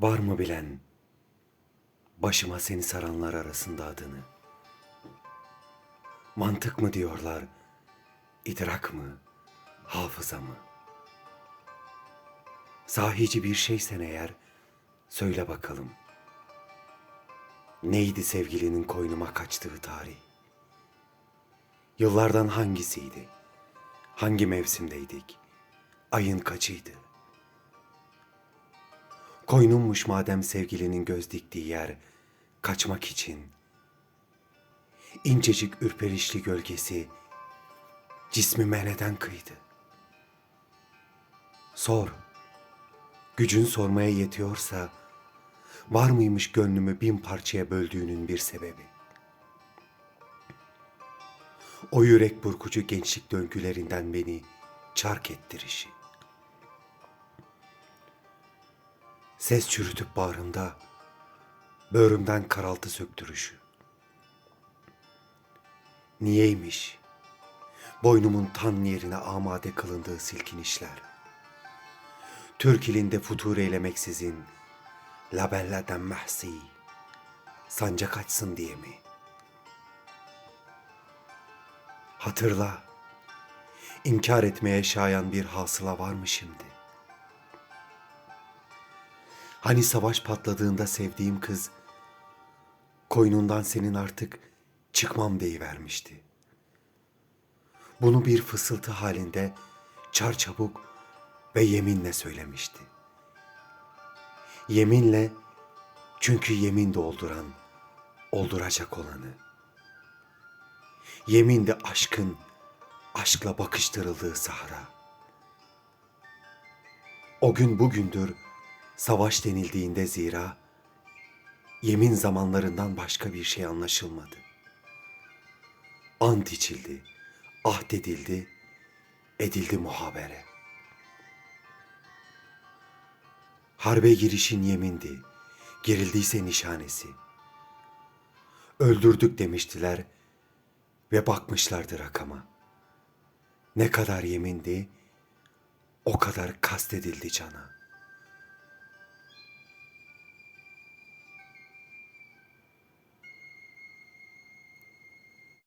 Var mı bilen başıma seni saranlar arasında adını? Mantık mı diyorlar, idrak mı, hafıza mı? Sahici bir şeysen eğer söyle bakalım. Neydi sevgilinin koynuma kaçtığı tarih? Yıllardan hangisiydi? Hangi mevsimdeydik? Ayın kaçıydı? Koynummuş madem sevgilinin göz diktiği yer kaçmak için. İncecik ürperişli gölgesi cismime neden kıydı? Sor. Gücün sormaya yetiyorsa var mıymış gönlümü bin parçaya böldüğünün bir sebebi? O yürek burkucu gençlik döngülerinden beni çark ettirişi. Ses çürütüp bağrımda böğrümden karaltı söktürüşü. Niyeymiş boynumun tan yerine amade kılındığı silkinişler. Türk ilinde futur eylemeksizin labelleden mahsi sancak açsın diye mi? Hatırla, inkar etmeye şayan bir hasıla var mı şimdi? Hani savaş patladığında sevdiğim kız koynundan senin artık çıkmam deyivermişti. Bunu bir fısıltı halinde çarçabuk ve yeminle söylemişti. Yeminle çünkü yemin dolduran, olduracak olanı. Yemin de aşkın, aşkla bakıştırıldığı sahra. O gün bugündür savaş denildiğinde zira yemin zamanlarından başka bir şey anlaşılmadı. Ant içildi, ahd edildi, edildi muhabere. Harbe girişin yemindi, girildiyse nişanesi. Öldürdük demiştiler ve bakmışlardı rakama. Ne kadar yemindi, o kadar kastedildi cana.